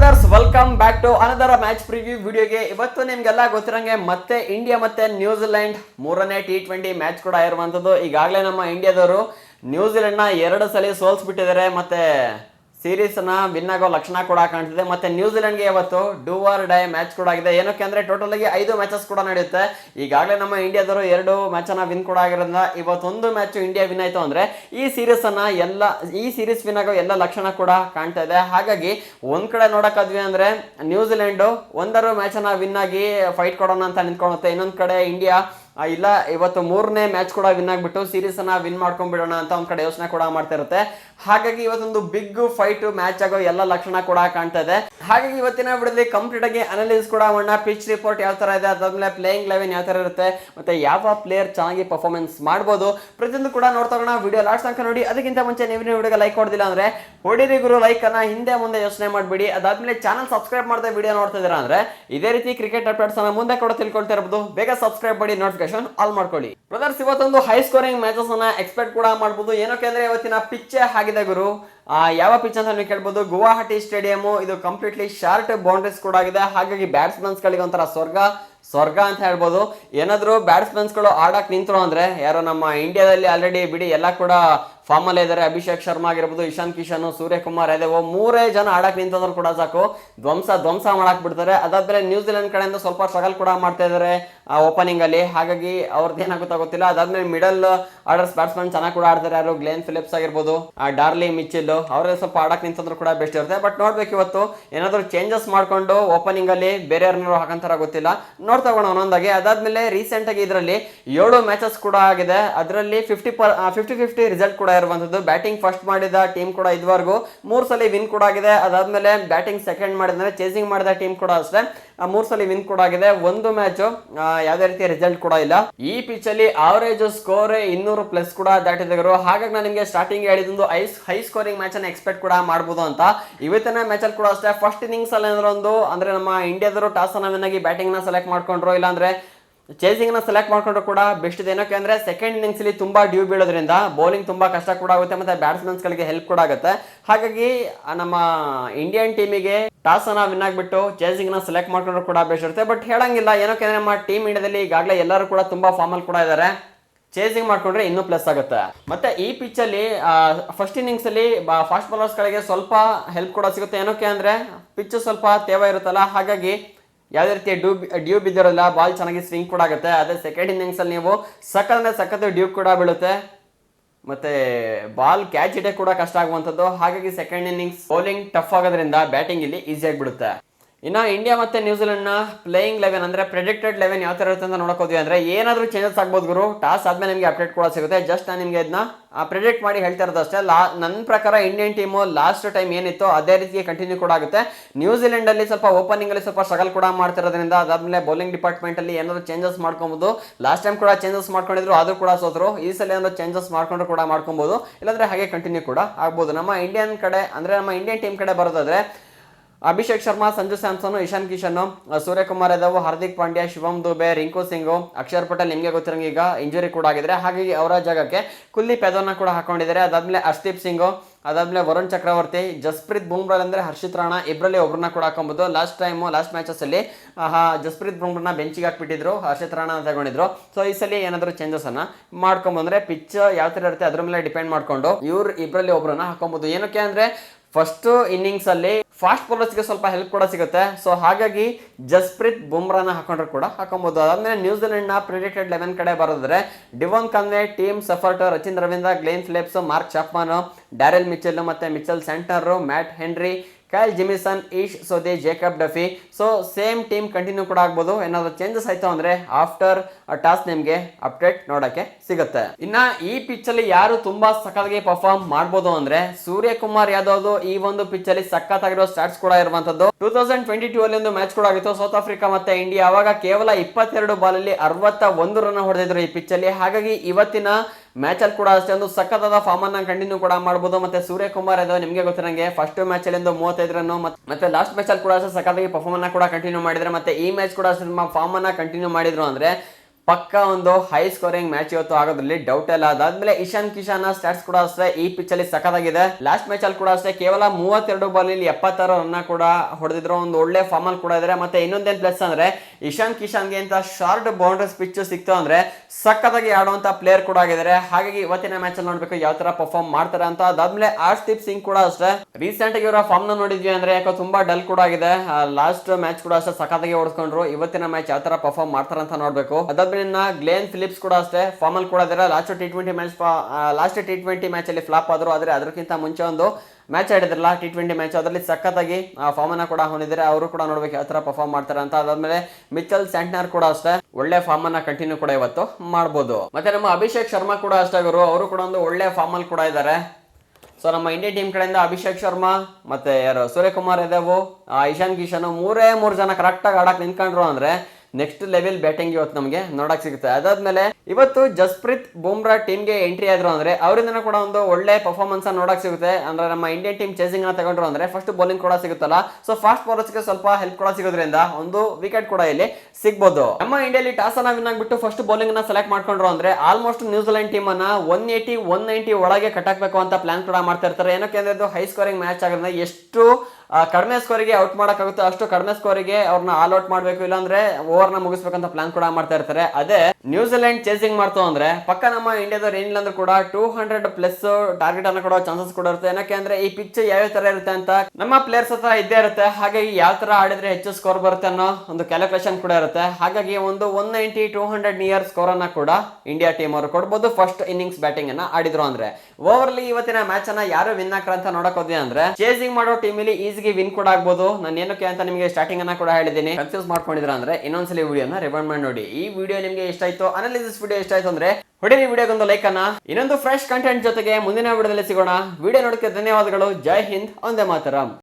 Brothers welcome back to another match preview ವಿಡಿಯೋಗೆ ಇವತ್ತು ನಿಮ್ಗೆಲ್ಲ ಗೊತ್ತಿರಂಗೆ ಮತ್ತೆ ಇಂಡಿಯಾ ಮತ್ತೆ ನ್ಯೂಜಿಲೆಂಡ್ ಮೂರನೇ ಟಿ ಟ್ವೆಂಟಿ ಮ್ಯಾಚ್ ಕೂಡ ಇರುವಂಥದ್ದು ಈಗಾಗಲೇ ನಮ್ಮ ಇಂಡಿಯಾದವರು ನ್ಯೂಜಿಲೆಂಡ್ನ ಎರಡು ಸಲ ಸೋಲ್ಸ್ಬಿಟ್ಟಿದ್ದಾರೆ. ಮತ್ತೆ ಸೀರೀಸ್ನ ವಿನ್ ಆಗೋ ಲಕ್ಷಣ ಕೂಡ ಕಾಣ್ತಿದೆ. ಮತ್ತೆ ನ್ಯೂಜಿಲೆಂಡ್ಗೆ ಇವತ್ತು ಡೂ ಆರ್ ಡೈ ಮ್ಯಾಚ್ ಕೂಡ ಆಗಿದೆ. ಏನಕ್ಕೆ ಅಂದ್ರೆ ಟೋಟಲ್ ಆಗಿ ಐದು ಮ್ಯಾಚಸ್ ಕೂಡ ನಡೆಯುತ್ತೆ. ಈಗಾಗಲೇ ನಮ್ಮ ಇಂಡಿಯಾದವರು ಎರಡು ಮ್ಯಾಚನ್ನು ವಿನ್ ಕೂಡ ಆಗಿರೋದ್ರಿಂದ ಇವತ್ತೊಂದು ಮ್ಯಾಚ್ ಇಂಡಿಯಾ ವಿನ್ ಆಯ್ತು ಅಂದ್ರೆ ಈ ಸೀರೀಸನ್ನು ಎಲ್ಲ, ಈ ಸೀರೀಸ್ ವಿನ್ ಆಗೋ ಎಲ್ಲ ಲಕ್ಷಣ ಕೂಡ ಕಾಣ್ತಾ ಇದೆ. ಹಾಗಾಗಿ ಒಂದ್ ಕಡೆ ನೋಡೋಕ್ಕಾದ್ವಿ ಅಂದ್ರೆ ನ್ಯೂಜಿಲೆಂಡ್ ಒಂದರ ಮ್ಯಾಚನ್ನು ವಿನ್ ಆಗಿ ಫೈಟ್ ಕೊಡೋಣ ಅಂತ ನಿಂತ್ಕೊಳುತ್ತೆ. ಇನ್ನೊಂದು ಕಡೆ ಇಂಡಿಯಾ ಇಲ್ಲ, ಇವತ್ತು ಮೂರನೇ ಮ್ಯಾಚ್ ಕೂಡ ವಿನ್ ಆಗಿಬಿಟ್ಟು ಸೀರೀಸ್ ಅನ್ನ ವಿನ್ ಮಾಡ್ಕೊಂಡ್ಬಿಡೋಣ ಅಂತ ಒಂದು ಕಡೆ ಯೋಚನೆ ಕೂಡ ಮಾಡ್ತಾ ಇರುತ್ತೆ. ಹಾಗಾಗಿ ಇವತ್ತೊಂದು ಬಿಗ್ ಫೈಟ್ ಮ್ಯಾಚ್ ಆಗೋ ಎಲ್ಲ ಲಕ್ಷಣ ಕೂಡ ಕಾಣ್ತಾ ಇದೆ. ಹಾಗಾಗಿ ಇವತ್ತಿನ ವಿಡಿಯೋದಲ್ಲಿ ಕಂಪ್ಲೀಟ್ ಆಗಿ ಅನಾಲಿಸ್ ಕೂಡ ಮಾಡೋಣ. ಪಿಚ್ ರಿಪೋರ್ಟ್ ಯಾವ ತರ ಇದೆ, ಅದಾದ್ಮೇಲೆ ಪ್ಲೇಯಿಂಗ್ ಲೆವೆನ್ ಯಾವ ತರ ಇರುತ್ತೆ, ಮತ್ತೆ ಯಾವ ಪ್ಲೇಯರ್ ಚೆನ್ನಾಗಿ ಪರ್ಫಾರ್ಮೆನ್ಸ್ ಮಾಡ್ಬೋದು. ಪ್ರತಿಯೊಂದು ಕೂಡ ನೋಡ್ತಾ ಹೋಗೋಣ ವಿಡಿಯೋ ಲಾಸ್ಟ್ ತನಕ ನೋಡಿ. ಅದಕ್ಕಿಂತ ಮುಂಚೆ ನೀವು ವಿಡಿಯೋಗೆ ಲೈಕ್ ಹೊಡೆದಿಲ್ಲ ಅಂದ್ರೆ ಹೊಡಿರಿ ಗುರು ಲೈಕ್ ಅನ್ನ ಹಿಂದೆ ಮುಂದೆ ಯೋಚನೆ ಮಾಡಬೇಡಿ. ಅದಾದ್ಮೇಲೆ ಚಾನಲ್ ಸಬ್ಸ್ಕ್ರೈಬ್ ಮಾಡದೆ ವಿಡಿಯೋ ನೋಡ್ತಾ ಇದ್ದಾರೆ ಅಂದ್ರೆ ಇದೇ ರೀತಿ ಕ್ರಿಕೆಟ್ ಅಪ್ಡೇಟ್ಸ್ ಅನ್ನ ಮುಂದೆ ಕೂಡ ತಿಳ್ಕೊಳ್ತಾ ಇರಬಹುದು ಬೇಗ ಸಬ್ಸ್ಕ್ರೈಬ್ ಮಾಡಿ ನೋಟಿಫಿಕೇಶನ್ ಆಲ್ ಮಾಡ್ಕೊಳ್ಳಿ. ಬ್ರದರ್ಸ್ ಇವತ್ತೊಂದು ಹೈ ಸ್ಕೋರಿಂಗ್ ಮ್ಯಾಚಸ್ ಅನ್ನ ಎಕ್ಸ್ಪೆಕ್ಟ್ ಕೂಡ ಮಾಡಬಹುದು ಏನಕ್ಕೆ ಅಂದ್ರೆ ಇವತ್ತಿನ ಪಿಚ್ಚೇ ಆಗಿದೆ ಗುರು. ಯಾವ ಪಿಚ್ ಅಂತ ನೀವು ಕೇಳ್ಬೋದು, ಗುವಾಹಟಿ ಸ್ಟೇಡಿಯಂ ಇದು ಕಂಪ್ಲೀಟ್ಲಿ ಶಾರ್ಟ್ ಬೌಂಡ್ರೀಸ್ ಕೂಡ ಆಗಿದೆ. ಹಾಗಾಗಿ ಬ್ಯಾಟ್ಸ್ಮನ್ಸ್ಗಳಿಗೆ ಒಂಥರ ಸ್ವರ್ಗ. ಸ್ವರ್ಗ ಅಂತ ಹೇಳ್ಬೋದು. ಏನಾದರೂ ಬ್ಯಾಟ್ಸ್ಮನ್ಸ್ಗಳು ಆಡಕ್ ನಿಂತರು ಅಂದ್ರೆ, ಯಾರೋ ನಮ್ಮ ಇಂಡಿಯಾದಲ್ಲಿ ಆಲ್ರೆಡಿ ಬಿಡಿ, ಎಲ್ಲ ಕೂಡ ಫಾರ್ಮ್ ಅಲ್ಲೇ ಇದ್ದಾರೆ. ಅಭಿಷೇಕ್ ಶರ್ಮಾ ಆಗಿರ್ಬೋದು ಇಶಾನ್ ಕಿಶನ್, ಸೂರ್ಯಕುಮಾರ್, ಯಾದವ್ ಮೂರೇ ಜನ ಆಡಕ್ಕೆ ನಿಂತಂದ್ರು ಕೂಡ ಸಾಕು. ಧ್ವಂಸ ಧ್ವಂಸ ಮಾಡಕ್ ಬಿಡ್ತಾರೆ. ಅದಾದ್ಮೇಲೆ ನ್ಯೂಜಿಲೆಂಡ್ ಕಡೆಯಿಂದ ಸ್ವಲ್ಪ ಸ್ಟ್ರಗಲ್ ಕೂಡ ಮಾಡ್ತಾ ಇದ್ದಾರೆ ಓಪನಿಂಗ್ ಅಲ್ಲಿ. ಹಾಗಾಗಿ ಅವ್ರದ್ದು ಏನಾಗುತ್ತಾ ಗೊತ್ತಿಲ್ಲ. ಅದಾದ್ಮೇಲೆ ಮಿಡಲ್ ಆರ್ಡರ್ಸ್ ಬ್ಯಾಟ್ಸ್ಮನ್ ಚೆನ್ನಾಗಿ ಕೂಡ ಆಡ್ತಾರೆ ಯಾರು. ಗ್ಲೇನ್ ಫಿಲಿಪ್ಸ್ ಆಗಿರ್ಬೋದು ಡಾರ್ಲಿ ಮಿಚಿಲ್ ಅವರೇ ಸ್ವಲ್ಪ ಆಡಕ್ಕೆ ನಿಂತಂದ್ರು ಕೂಡ ಬೆಸ್ಟ್ ಇರುತ್ತೆ. ಬಟ್ ನೋಡ್ಬೇಕು ಇವತ್ತು, ಏನಾದರೂ ಚೇಂಜಸ್ ಮಾಡ್ಕೊಂಡು ಓಪನಿಂಗ್ ಅಲ್ಲಿ ಬೇರೆ ಯಾರನ್ನಾರು ಹಾಕಂತಾರ ಗೊತ್ತಿಲ್ಲ. ನೋಡ್ತಾ ಹೋಗೋಣ ಒಂದೊಂದಾಗಿ. ಅದಾದ್ಮೇಲೆ ರೀಸೆಂಟ್ ಆಗಿ ಇದರಲ್ಲಿ ಏಳು ಮ್ಯಾಚಸ್ ಕೂಡ ಆಗಿದೆ. ಅದರಲ್ಲಿ fifty per fifty fifty result ಕೂಡ ಇರುವಂತದ್ದು ಬ್ಯಾಟಿಂಗ್ ಫಸ್ಟ್ ಮಾಡಿದ ಟೀಮ್ ಕೂಡ ಇದುವರೆಗೂ ಮೂರು ಸಲ ವಿನ್ ಕೂಡ ಆಗಿದೆ. ಅದಾದ್ಮೇಲೆ ಬ್ಯಾಟಿಂಗ್ ಸೆಕೆಂಡ್ ಮಾಡಿದ್ರೆ ಚೇಸಿಂಗ್ ಮಾಡಿದ ಟೀಮ್ ಕೂಡ ಅಷ್ಟೇ. ಮೂರ್ ಸಲ ವಿನ್ ಕೂಡ ಆಗಿದೆ. ಒಂದು ಮ್ಯಾಚ್ ಯಾವುದೇ ರೀತಿಯ ರಿಸಲ್ಟ್ ಕೂಡ ಇಲ್ಲ. ಈ ಪಿಚ್ ಅಲ್ಲಿ ಆವರೇಜ್ ಸ್ಕೋರ್ ಇನ್ನೂರು ಪ್ಲಸ್ ಕೂಡ ದಾಟಿದ್ರು ಹಾಗಾಗಿ ನಾನು ನಿಮಗೆ ಸ್ಟಾರ್ಟಿಂಗ್ ಹೇಳಿದೊಂದು ಐಸ್ ಹೈ ಸ್ಕೋರಿಂಗ್ ಮ್ಯಾಚ್ ಅನ್ನ ಎಕ್ಸ್ಪೆಕ್ಟ್ ಕೂಡ ಮಾಡಬಹುದು ಅಂತ. ಇವತ್ತಿನ ಮ್ಯಾಚ್ ಅಲ್ಲಿ ಕೂಡ ಅಷ್ಟೇ ಫಸ್ಟ್ ಇನ್ನಿಂಗ್ಸ್ ಅಲ್ಲಿ ಒಂದು, ಅಂದ್ರೆ ನಮ್ಮ ಇಂಡಿಯಾದವರು ಟಾಸ್ ಅನ್ನ ವಿನ್ ಆಗಿ ಬ್ಯಾಟಿಂಗ್ನ ಸೆಲೆಕ್ಟ್ ಮಾಡ್ಕೊಂಡ್ರು, ಇಲ್ಲಾಂದ್ರೆ ಚೇಸಿಂಗ್ನ ಸೆಲೆಕ್ಟ್ ಮಾಡ್ಕೊಂಡ್ರು ಕೂಡ ಬೆಸ್ಟ್ ಏನಕ್ಕೆ ಅಂದ್ರೆ ಸೆಕೆಂಡ್ ಇನ್ನಿಂಗ್ಸ್ ಅಲ್ಲಿ ತುಂಬಾ ಡ್ಯೂ ಬೀಳೋದ್ರಿಂದ ಬೌಲಿಂಗ್ ತುಂಬಾ ಕಷ್ಟ ಕೂಡ ಆಗುತ್ತೆ ಮತ್ತೆ ಬ್ಯಾಟ್ಸ್ಮನ್ಸ್ಗಳಿಗೆ ಹೆಲ್ಪ್ ಕೂಡ ಆಗುತ್ತೆ. ಹಾಗಾಗಿ ನಮ್ಮ ಇಂಡಿಯನ್ ಟೀಮಿಗೆ ಟಾಸ್ ಅನ್ನ ವಿನ್ ಆಗಿಬಿಟ್ಟು ಚೇಸಿಂಗ್ನ ಸೆಲೆಕ್ಟ್ ಮಾಡ್ಕೊಂಡ್ರು ಕೂಡ ಬೆಸ್ಟ್ ಇರುತ್ತೆ. ಬಟ್ ಹೇಳಂಗಿಲ್ಲ, ಏನಕ್ಕೆ ಅಂದ್ರೆ ನಮ್ಮ ಟೀಮ್ ಇಂಡಿಯಾದಲ್ಲಿ ಈಗಾಗಲೇ ಎಲ್ಲರೂ ಕೂಡ ತುಂಬಾ ಫಾರ್ಮ್ ಅಲ್ಲಿ ಕೂಡ ಇದ್ದಾರೆ ಚೇಸಿಂಗ್ ಮಾಡ್ಕೊಂಡ್ರೆ ಇನ್ನೂ ಪ್ಲಸ್ ಆಗುತ್ತೆ. ಮತ್ತೆ ಈ ಪಿಚ್ ಅಲ್ಲಿ ಫಸ್ಟ್ ಇನ್ನಿಂಗ್ಸ್ ಅಲ್ಲಿ ಫಾಸ್ಟ್ ಬೌಲರ್ಸ್ಗಳಿಗೆ ಸ್ವಲ್ಪ ಹೆಲ್ಪ್ ಕೂಡ ಸಿಗುತ್ತೆ. ಏನಕ್ಕೆ ಅಂದ್ರೆ ಪಿಚ್ ಸ್ವಲ್ಪ ತೇವ ಇರುತ್ತಲ್ಲ, ಹಾಗಾಗಿ ಯಾವುದೇ ರೀತಿಯ ಡ್ಯೂ ಡ್ಯೂ ಬಿದ್ದಿರೋಲ್ಲ ಬಾಲ್ ಚೆನ್ನಾಗಿ ಸ್ವಿಂಗ್ ಕೂಡ ಆಗುತ್ತೆ. ಅದೇ ಸೆಕೆಂಡ್ ಇನ್ನಿಂಗ್ಸ್ ಅಲ್ಲಿ ನೀವು ಅಂದ್ರೆ ಸಖತ್ ಡ್ಯೂ ಕೂಡ ಬೀಳುತ್ತೆ. ಮತ್ತೆ ಬಾಲ್ ಕ್ಯಾಚ್ ಇಡೇ ಕೂಡ ಕಷ್ಟ ಆಗುವಂಥದ್ದು. ಹಾಗಾಗಿ ಸೆಕೆಂಡ್ ಇನ್ನಿಂಗ್ಸ್ ಬೌಲಿಂಗ್ ಟಫ್ ಆಗೋದ್ರಿಂದ ಬ್ಯಾಟಿಂಗ್ ಇಲ್ಲಿ ಈಸಿಯಾಗಿ ಆಗಿಬಿಡುತ್ತೆ ಇನ್ನು ಇಂಡಿಯಾ ಮತ್ತು ನ್ಯೂಜಿಲೆಂಡ್ನ ಪ್ಲೇಯಿಂಗ್ ಲೆವೆನ್ ಅಂದರೆ ಪ್ರೆಡಿಕ್ಟೆಡ್ ಲೆವೆನ್ ಯಾವ ಥರ ಇರುತ್ತೆ ಅಂತ ನೋಡಕ್ ಅಂದರೆ ಏನಾದರೂ ಚೇಂಜಸ್ ಆಗ್ಬೋದು ಗುರು. ಟಾಸ್ ಆದಮೇಲೆ ನಿಮಗೆ ಅಪ್ಡೇಟ್ ಕೂಡ ಸಿಗುತ್ತೆ. ಜಸ್ಟ್ ನಾನು ನಿಮಗೆ ಇದನ್ನ ಪ್ರೆಡಿಕ್ಟ್ ಮಾಡಿ ಹೇಳ್ತಾ ಇರೋದು ಅಷ್ಟೇ. ಲಾ ನನ್ನ ಪ್ರಕಾರ ಇಂಡಿಯನ್ ಟೀಮು ಲಾಸ್ಟ್ ಟೈಮ್ ಏನಿತ್ತು ಅದೇ ರೀತಿ ಕಂಟಿನ್ಯೂ ಕೂಡ ಆಗುತ್ತೆ. ನ್ಯೂಜಿಲೆಂಡಲ್ಲಿ ಸ್ವಲ್ಪ ಓಪನಿಂಗಲ್ಲಿ ಸ್ವಲ್ಪ ಸ್ಟ್ರಗಲ್ ಕೂಡ ಮಾಡ್ತಿರೋದ್ರಿಂದ ಅದಾದಮೇಲೆ ಬೌಲಿಂಗ್ ಡಿಪಾರ್ಟ್ಮೆಂಟಲ್ಲಿ ಏನಾದ್ರು ಚೇಂಜಸ್ ಮಾಡ್ಕೊಬೋದು. ಲಾಸ್ಟ್ ಟೈಮ್ ಕೂಡ ಚೇಂಜಸ್ ಮಾಡ್ಕೊಂಡಿದ್ರು ಅದು ಕೂಡ ಸೋತರು. ಈ ಸಲ ಏನಾದರೂ ಚೇಂಜಸ್ ಮಾಡ್ಕೊಂಡ್ರು ಕೂಡ ಮಾಡ್ಕೊಬೋದು. ಇಲ್ಲಾಂದರೆ ಹಾಗೆ ಕಂಟಿನ್ಯೂ ಕೂಡ ಆಗ್ಬೋದು. ನಮ್ಮ ಇಂಡಿಯನ್ ಕಡೆ, ಅಂದರೆ ನಮ್ಮ ಇಂಡಿಯನ್ ಟೀಮ್ ಕಡೆ ಬರೋದಾದ್ರೆ ಅಭಿಷೇಕ್ ಶರ್ಮಾ, ಸಂಜು ಸ್ಯಾಮ್ಸನ್ ಇಶಾನ್ ಕಿಶನ್ ಸೂರ್ಯಕುಮಾರ್ ಯಾದವ್, ಹಾರ್ದಿಕ್ ಪಾಂಡ್ಯ ಶಿವಮ್ ದುಬೆ, ರಿಂಕು ಸಿಂಗ್, ಅಕ್ಷರ್ ಪಟೇಲ್ ನಿಮಗೆ ಗೊತ್ತಿರಂಗೆ ಈಗ ಇಂಜುರಿ ಕೂಡ ಆಗಿದ್ರೆ, ಹಾಗಾಗಿ ಅವರ ಜಾಗಕ್ಕೆ ಕುಲ್ಲಿ ಯಾದವ್ನ ಕೂಡ ಹಾಕೊಂಡಿದ್ದಾರೆ. ಅದಾದ್ಮೇಲೆ ಹರ್ಷದೀಪ್ ಸಿಂಗ್, ಅದಾದ್ಮೇಲೆ ವರುಣ್ ಚಕ್ರವರ್ತಿ, ಜಸ್ಪ್ರೀತ್ ಬುಮ್ರಾಲ್ ಅಂದ್ರೆ ಹರ್ಷಿತ್ ರಾಣಾ ಇಬ್ಬರಲ್ಲಿ ಒಬ್ರನ್ನ ಕೂಡ ಹಾಕೊಬಹುದು ಲಾಸ್ಟ್ ಟೈಮ್ ಲಾಸ್ಟ್ ಮ್ಯಾಚಸ್ ಅಲ್ಲಿ ಜಸ್ಪ್ರೀತ್ ಬುಮ್ರನ್ನ ಬೆಂಚಿಗೆ ಹಾಕ್ಬಿಟ್ಟಿದ್ರು, ಹರ್ಷಿತ್ ರಾಣಾ ತಗೊಂಡಿದ್ರು. ಸೊ ಈ ಸಲ ಏನಾದ್ರು ಚೇಂಜಸ್ ಅನ್ನ ಮಾಡ್ಕೊಂಬಂದ್ರೆ ಪಿಚ್ ಯಾವ ತರ ಇರುತ್ತೆ ಅದ್ರ ಮೇಲೆ ಡಿಪೆಂಡ್ ಮಾಡ್ಕೊಂಡು ಇವ್ರು ಇಬ್ಬರಲ್ಲಿ ಒಬ್ಬರನ್ನ ಹಾಕೊಬಹುದು ಏನಕ್ಕೆ ಅಂದ್ರೆ ಫಸ್ಟ್ ಇನ್ನಿಂಗ್ಸ್ ಅಲ್ಲಿ ಫಾಸ್ಟ್ ಬೌಲರ್ಸ್ಗೆ ಸ್ವಲ್ಪ ಹೆಲ್ಪ್ ಕೂಡ ಸಿಗುತ್ತೆ. ಸೊ ಹಾಗಾಗಿ ಜಸ್ಪ್ರೀತ್ ಬುಮ್ರಾನ ಹಾಕೊಂಡ್ರು ಕೂಡ ಹಾಕೊಬಹುದು ಅದಾದ್ಮೇಲೆ ನ್ಯೂಜಿಲೆಂಡ್ನ ಪ್ರಿಡಿಟೆಡ್ ಲೆವೆನ್ ಕಡೆ ಬರೋದ್ರೆ Devon Conway team Seifert Rachin Ravindra Glenn Phillips Mark Chapman Daryl Mitchell ಮತ್ತೆ Mitchell Santner Matt Henry Kyle Jamieson Ish Sodhi Jacob Duffy so same team continue ಕೂಡ ಆಗ್ಬೋದು. ಏನಾದರೂ ಚೇಂಜಸ್ ಆಯಿತು ಅಂದರೆ ಆಫ್ಟರ್ ಟಾಸ್ ನಿಮಗೆ update ನೋಡೋಕ್ಕೆ ಸಿಗುತ್ತೆ. ಇನ್ನು ಈ ಪಿಚ್ಚಲ್ಲಿ ಯಾರು ತುಂಬ ಸಖತ್ತಾಗಿ ಪರ್ಫಾರ್ಮ್ ಮಾಡ್ಬೋದು ಅಂದರೆ ಸೂರ್ಯಕುಮಾರ್ ಯಾದವ್ದು ಈ ಒಂದು ಪಿಚ್ಚಲ್ಲಿ ಸಖತ್ತಾಗಿರೋ ಸ್ಟಾರ್ಟ್ಸ್ ಕೂಡ ಇರುವಂಥದ್ದು ಟೂ ತೌಸಂಡ್ ಟ್ವೆಂಟಿ ಟೂ ಅಲ್ಲಿ ಒಂದು ಮ್ಯಾಚ್ ಕೂಡ ಆಗಿತ್ತು. ಸೌತ್ ಆಫ್ರಿಕಾ ಮತ್ತು ಇಂಡಿಯಾ ಅವಾಗ ಕೇವಲ ಇಪ್ಪತ್ತೆರಡು ಬಾಲಲ್ಲಿ ಅರವತ್ತ ಒಂದು ರನ್ ಹೊಡೆದಿದ್ರು ಈ ಪಿಚ್ಚಲ್ಲಿ ಹಾಗಾಗಿ ಇವತ್ತಿನ ಮ್ಯಾಚ್ ಅಲ್ಲಿ ಕೂಡ ಅಷ್ಟೇ ಒಂದು ಸಖತ್ತಾದ ಫಾರ್ಮ್ ಅನ್ನ ಕಂಟಿನ್ಯೂ ಕೂಡ ಮಾಡಬಹುದು ಮತ್ತೆ ಸೂರ್ಯಕುಮಾರ್ ಅದು ನಿಮಗೆ ಗೊತ್ತಿರಂಗೆ ಫಸ್ಟ್ ಮ್ಯಾಚ್ ಅಲ್ಲಿ ಒಂದು ಮೂವತ್ತೈದು ರನ್ ಮತ್ತೆ ಲಾಸ್ಟ್ ಮ್ಯಾಚ್ ಅಲ್ಲಿ ಕೂಡ ಅಷ್ಟೇ ಸಖತ್ತಾಗಿ ಪರ್ಫಾರ್ಮ್ ಅನ್ನ ಕೂಡ ಕಂಟಿನ್ಯೂ ಮಾಡಿದ್ರೆ, ಮತ್ತೆ ಈ ಮ್ಯಾಚ್ ಕೂಡ ಅಷ್ಟೇ ಫಾರ್ಮ್ ಅನ್ನ ಕಂಟಿನ್ಯೂ ಮಾಡಿದ್ರು ಅಂದ್ರೆ ಪಕ್ಕ ಒಂದು ಹೈ ಸ್ಕೋರಿಂಗ್ ಮ್ಯಾಚ್ ಇವತ್ತು ಆಗೋದ್ರಲ್ಲಿ ಡೌಟ್ ಎಲ್ಲ. ಅದಾದ್ಮೇಲೆ ಇಶಾನ್ ಕಿಶಾನ್ ಸ್ಟಾಟ್ಸ್ ಕೂಡ ಅಷ್ಟೇ, ಈ ಪಿಚ್ ಅಲ್ಲಿ ಸಖತ್ತಾಗಿದೆ. ಲಾಸ್ಟ್ ಮ್ಯಾಚ್ ಅಲ್ಲಿ ಕೂಡ ಅಷ್ಟೇ, ಕೇವಲ ಮೂವತ್ತೆರಡು ಬಾಲ್ ಇಲ್ಲಿ ಎಪ್ಪತ್ತಾರು ರನ್ ಕೂಡ ಹೊಡೆದಿದ್ರು. ಒಂದು ಒಳ್ಳೆ ಫಾರ್ಮ್ ಅಲ್ಲಿ ಕೂಡ ಇದಾರೆ. ಮತ್ತೆ ಇನ್ನೊಂದೇನ್ ಪ್ಲಸ್ ಅಂದ್ರೆ, ಇಶಾನ್ ಕಿಶಾನ್ಗೆ ಅಂತ ಶಾರ್ಟ್ ಬೌಂಡ್ರೀಸ್ ಪಿಚ್ ಸಿಕ್ತು ಅಂದ್ರೆ, ಸಖತ್ತಾಗಿ ಆಡುವಂತ ಪ್ಲೇಯರ್ ಕೂಡ ಆಗಿದ್ದಾರೆ. ಹಾಗಾಗಿ ಇವತ್ತಿನ ಮ್ಯಾಚ್ ಅಲ್ಲಿ ನೋಡ್ಬೇಕು ಯಾವ ತರ ಪರ್ಫಾರ್ಮ್ ಮಾಡ್ತಾರೆ ಅಂತ. ಅದಾದ್ಮೇಲೆ ಸ್ಟೀಪ್ ಸಿಂಗ್ ಕೂಡ ಅಷ್ಟೇ. ರೀಸೆಂಟ್ ಆಗಿ ಇವರ ಫಾರ್ಮ್ನ ನೋಡಿದ್ವಿ ಅಂದ್ರೆ, ಯಾಕೋ ತುಂಬಾ ಡಲ್ ಕೂಡ ಆಗಿದೆ. ಲಾಸ್ಟ್ ಮ್ಯಾಚ್ ಕೂಡ ಅಷ್ಟೇ ಸಖತ್ತಾಗಿ ಓಡಿಸ್ಕೊಂಡ್ರು. ಇವತ್ತಿನ ಮ್ಯಾಚ್ ಯಾವ ತರ ಪರ್ಫಾರ್ಮ್ ಮಾಡ್ತಾರೆ ಅಂತ ನೋಡ್ಬೇಕು. ಅದಾದ್ಮೇಲೆ ಇನ್ನ ಗ್ಲೇನ್ ಫಿಲಿಪ್ಸ್ ಕೂಡ ಅಷ್ಟೇ, ಫಾರ್ಮಲ್ ಕೂಡ ಇದ್ದಾರೆ last T twenty match last T twenty ಮ್ಯಾಚಲ್ಲಿ flop ಆದ್ರು, ಆದರೆ ಅದಕ್ಕಿಂತ ಮುಂಚೆ ಒಂದು ಮ್ಯಾಚ್ ಆಡಿದ್ರಲ್ಲ ಟಿ ಟ್ವೆಂಟಿ ಮ್ಯಾಚ್ ಅದರಲ್ಲಿ ಸಖತ್ತಾಗಿ ಫಾರ್ಮ್ ಅನ್ನ ಕೂಡ ಹೊಂದಿದ್ದಾರೆ. ಅವರು ಕೂಡ ನೋಡಬೇಕು ಯಾವ ತರ ಪರ್ಫಾರ್ಮ್ ಮಾಡ್ತಾರೆ ಅಂತ. ಅದಾದ್ಮೇಲೆ ಮಿಚಲ್ ಸ್ಯಾಂಟ್ನರ್ ಕೂಡ ಅಷ್ಟೇ, ಒಳ್ಳೆ ಫಾರ್ಮ್ ಅನ್ನ ಕಂಟಿನ್ಯೂ ಕೂಡ ಇವತ್ತು ಮಾಡ್ಬೋದು. ಮತ್ತೆ ನಮ್ಮ ಅಭಿಷೇಕ್ ಶರ್ಮಾ ಕೂಡ ಅಷ್ಟೇ ಗುರು. ಅವರು ಕೂಡ ಒಂದು ಒಳ್ಳೆ ಫಾರ್ಮ್ ಅಲ್ಲಿ ಕೂಡ ಇದ್ದಾರೆ ಸೊ ನಮ್ಮ ಇಂಡಿಯನ್ ಟೀಮ್ ಕಡೆಯಿಂದ ಅಭಿಷೇಕ್ ಶರ್ಮಾ ಮತ್ತೆ ಯಾರು? ಸೂರ್ಯಕುಮಾರ್ ಯಾದವ್ ಇಶಾನ್ ಕಿಶನ್ ಮೂರೇ ಮೂರು ಜನ ಕರೆಕ್ಟಾಗಿ ಆಡಕ್ಕೆ ನಿಂತ್ಕೊಂಡ್ರು ಅಂದ್ರೆ ನೆಕ್ಸ್ಟ್ ಲೆವೆಲ್ ಬ್ಯಾಟಿಂಗ್ ಇವತ್ತು ನಮಗೆ ನೋಡಕ್ ಸಿಗುತ್ತೆ. ಅದಾದ್ಮೇಲೆ ಇವತ್ತು ಜಸ್ಪ್ರೀತ್ ಬುಮ್ರಾ ಟೀಮ್ಗೆ ಎಂಟ್ರಿ ಆದ್ರು ಅಂದ್ರೆ ಅವರಿಂದ ಕೂಡ ಒಂದು ಒಳ್ಳೆ ಪರ್ಫಾರ್ಮೆನ್ಸ್ ನೋಡಕ್ ಸಿಗುತ್ತೆ. ಅಂದ್ರೆ ನಮ್ಮ ಇಂಡಿಯನ್ ಟೀಮ್ ಚೇಸಿಂಗ್ನ ತಗೊಂಡ್ರು ಅಂದ್ರೆ ಫಸ್ಟ್ ಬೌಲಿಂಗ್ ಕೂಡ ಸಿಗುತ್ತಲ್ಲ. ಸೊ ಫಾಸ್ಟ್ ಬೌಲರ್ಸ್ಗೆ ಸ್ವಲ್ಪ ಹೆಲ್ಪ್ ಕೂಡ ಸಿಗೋದ್ರಿಂದ ಒಂದು ವಿಕೆಟ್ ಕೂಡ ಇಲ್ಲಿ ಸಿಗ್ಬೋದು. ನಮ್ಮ ಇಂಡಿಯಲ್ಲಿ ಟಾಸ್ ಅನ್ನ ವಿನ್ ಆಗ್ಬಿಟ್ಟು ಫಸ್ಟ್ ಬೌಲಿಂಗ್ನ ಸೆಲೆಕ್ಟ್ ಮಾಡ್ಕೊಂಡ್ರು ಅಂದ್ರೆ ಆಲ್ಮೋಸ್ಟ್ ನ್ಯೂಜಿಲೆಂಡ್ ಟೀಮ್ ಅನ್ನ ಒನ್ ಏಟಿ ಒನ್ ನೈಂಟಿ ಒಳಗೆ ಕಟ್ಟಾಕ್ಬೇಕು ಅಂತ ಪ್ಲಾನ್ ಕೂಡ ಮಾಡ್ತಾ ಇರ್ತಾರೆ. ಏನಕ್ಕೆ ಅಂದ್ರೆ ಹೈ ಸ್ಕೋರಿಂಗ್ ಮ್ಯಾಚ್ ಆಗಿರೋದ್ರಿಂದ ಎಷ್ಟು ಕಡಿಮೆ ಸ್ಕೋರಿಗೆ ಔಟ್ ಮಾಡೋಕ್ಕಾಗುತ್ತೆ ಅಷ್ಟು ಕಡಿಮೆ ಸ್ಕೋರಿಗೆ ಅವ್ರನ್ನ ಆಲ್ ಔಟ್ ಮಾಡಬೇಕು, ಇಲ್ಲಾಂದ್ರೆ ಓವರ್ನ ಮುಗಿಸ್ಬೇಕಂತ ಪ್ಲಾನ್ ಕೂಡ ಮಾಡ್ತಾ ಇರ್ತಾರೆ. ಅದೇ ನ್ಯೂಜಿಲೆಂಡ್ ಚೇಸಿಂಗ್ ಮಾಡ್ತು ಅಂದ್ರೆ ಪಕ್ಕ ನಮ್ಮ ಇಂಡಿಯಾದವ್ರು ಏನಿಲ್ಲ ಅಂದ್ರೆ ಕೂಡ ಟೂ ಹಂಡ್ರೆಡ್ ಪ್ಲಸ್ ಟಾರ್ಗೆಟ್ ಅನ್ನ ಕೊಡೋ ಚಾನ್ಸಸ್ ಕೂಡ ಇರುತ್ತೆ. ಏನಕ್ಕೆ ಅಂದ್ರೆ ಈ ಪಿಚ್ ಯಾವ ತರ ಇರುತ್ತೆ ಅಂತ ನಮ್ಮ ಪ್ಲೇಯರ್ಸ್ ಹತ್ರ ಇದ್ದೇ ಇರುತ್ತೆ. ಹಾಗಾಗಿ ಯಾವ ತರ ಆಡಿದ್ರೆ ಹೆಚ್ಚು ಸ್ಕೋರ್ ಬರುತ್ತೆ ಅನ್ನೋ ಒಂದು ಕ್ಯಾಲ್ಕುಲೇಷನ್ ಕೂಡ ಇರುತ್ತೆ. ಹಾಗಾಗಿ ಒಂದು one ninety two hundred near score ಅನ್ನ ಕೂಡ ಇಂಡಿಯಾ ಟೀಮ್ ಅವರು ಕೊಡಬಹುದು ಫಸ್ಟ್ ಇನ್ನಿಂಗ್ಸ್ ಬ್ಯಾಟಿಂಗ್ ಅನ್ನ ಆಡಿದ್ರು ಅಂದ್ರೆ. ಓವರ್ಲಿ ಇವತ್ತಿನ ಮ್ಯಾಚ್ ಅನ್ನ ಯಾರು ವಿನ್ ಆಕ್ರ ಅಂತ ನೋಡಕ್ ಹೋದ್ವಿ ಅಂದ್ರೆ ಚೇಸಿಂಗ್ ಮಾಡೋ ಟೀಮ್ ಅಲ್ಲಿ ಈಸಿಗೆ ವಿನ್ ಕೂಡ ಆಗ್ಬೋದು. ನಾನು ಏನಕ್ಕೆ ಅಂತ ನಿಮಗೆ ಸ್ಟಾರ್ಟಿಂಗ್ ಅನ್ನ ಕೂಡ ಹೇಳಿದ್ದೀನಿ. ಕನ್ಫ್ಯೂಸ್ ಮಾಡ್ಕೊಂಡಿದ್ರ ಅಂದ್ರೆ ಇನ್ನೊಂದ್ಸಲಿ ವಿಡಿಯೋನ ರಿವೈಂಡ್ ಮಾಡಿ ನೋಡಿ. ಈ ವಿಡಿಯೋ ನಿಮಗೆ ಇಷ್ಟ ಆಯ್ತು ಅನಾಲಿಸಿಸ್ ವಿಡಿಯೋ ಇಷ್ಟ ಆಯ್ತು ಅಂದ್ರೆ ಹೊಡಿರಿ ವಿಡಿಯೋಗೊಂದು ಲೈಕ್ ಅನ್ನ. ಇನ್ನೊಂದು ಫ್ರೆಶ್ ಕಂಟೆಂಟ್ ಜೊತೆಗೆ ಮುಂದಿನ ವಿಡಿಯೋದಲ್ಲಿ ಸಿಗೋಣ. ವಿಡಿಯೋ ನೋಡಕ್ಕೆ ಧನ್ಯವಾದಗಳು. ಜೈ ಹಿಂದ್, ಒಂದೇ ಮಾತರಂ.